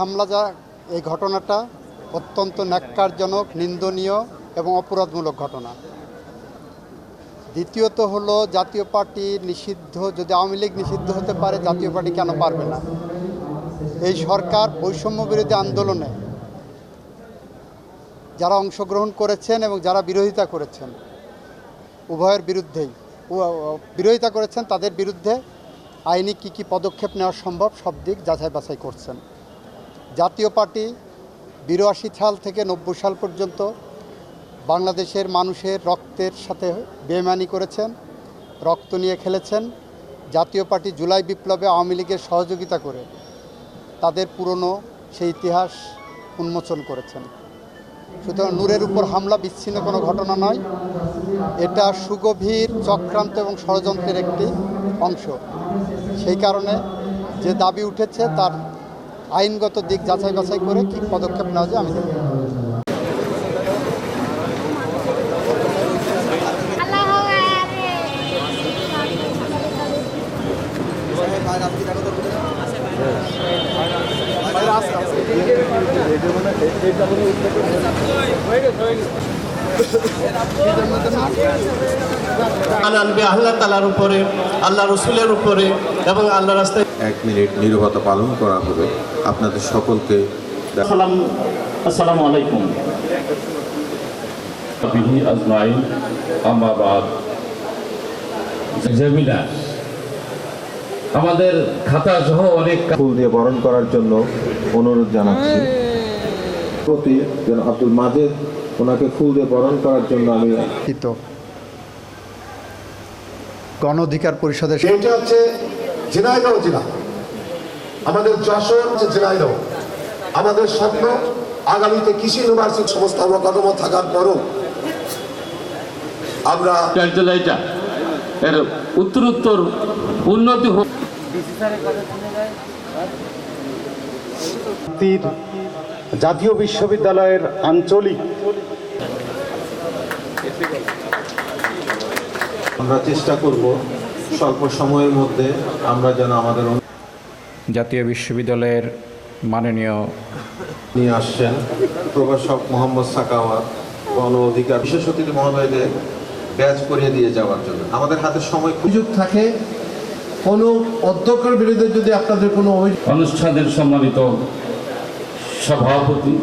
হামলা যা এই ঘটনাটা অত্যন্ত ন্যাক্কারজনক, নিন্দনীয় এবং অপরাধমূলক ঘটনা। দ্বিতীয়ত হলো, জাতীয় পার্টি নিষিদ্ধ, যদি আওয়ামী লীগ নিষিদ্ধ হতে পারে, জাতীয় পার্টি কেন পারবে না? এই সরকার বৈষম্য বিরোধী আন্দোলনে যারা অংশগ্রহণ করেছেন এবং যারা বিরোধিতা করেছেন, উভয়ের বিরুদ্ধেই বিরোধিতা করেছেন, তাদের বিরুদ্ধে আইনি কী কী পদক্ষেপ নেওয়া সম্ভব, সব দিক যাচাই বাছাই করছেন। জাতীয় পার্টি বিরাশি সাল থেকে নব্বই সাল পর্যন্ত বাংলাদেশের মানুষের রক্তের সাথে বেমানি করেছেন, রক্ত নিয়ে খেলেছেন। জাতীয় পার্টি জুলাই বিপ্লবে আওয়ামী লীগের সহযোগিতা করে তাদের পুরনো সেই ইতিহাস উন্মোচন করেছেন। সুতরাং নূরের উপর হামলা, বিচ্ছিন্ন কোনো ঘটনা নয়। এটা সুগভীর, চক্রান্ত এবং ষড়যন্ত্রের একটি অংশ। সেই কারণে যে দাবি উঠেছে তার আইনগত দিক যাচাই বাছাই করে কি পদক্ষেপ নেওয়া যায় আমি দেখব আল্লাহ ইমান আনবে আল্লাহ তালার উপরে আল্লাহ রসুলের উপরে এবং আল্লাহ রাস্তায় এক মিনিট নীরবতা পালন করা হবে। আপনাদের সকলকে সালাম আসসালামু আলাইকুম। বিহি আজমাইন আমাবাদ জেমিনা। আমাদের খাতা সহ অনেক ফুল দিয়ে বরণ করার জন্য অনুরোধ জানাচ্ছি। প্রতি যেন আব্দুল মাজেদ ওনাকে ফুল দিয়ে বরণ করার জন্য আমি কৃত গণ অধিকার পরিষদের এটা হচ্ছে ঝিনাইদহ জেলা। আমাদের যশোর হচ্ছে ঝিনাইদহ আমাদের স্বপ্ন আগামীতে কৃষি ইউনিভার্সিটি সমস্ত অবকাঠামো থাকার পরও আমরা এটা এর উত্তরোত্তর উন্নতি হোক। জাতীয় বিশ্ববিদ্যালয়ের আঞ্চলিক আমরা চেষ্টা করব স্বল্প সময়ের মধ্যে আমরা যেন আমাদের জাতীয় বিশ্ববিদ্যালয়ের মাননীয় নিয়ে আসছেন প্রভাষক মোহাম্মদ সাকাওয়াত গণ অধিকার বিশেষ অতিথি মহোদয়দের ব্যাচ করিয়ে দিয়ে যাওয়ার জন্য। আমাদের হাতে সময় সুযোগ থাকে কোনো অধ্যক্ষের বিরুদ্ধে যদি আপনাদের কোনো অনুষ্ঠানের সম্মানিত সভাপতি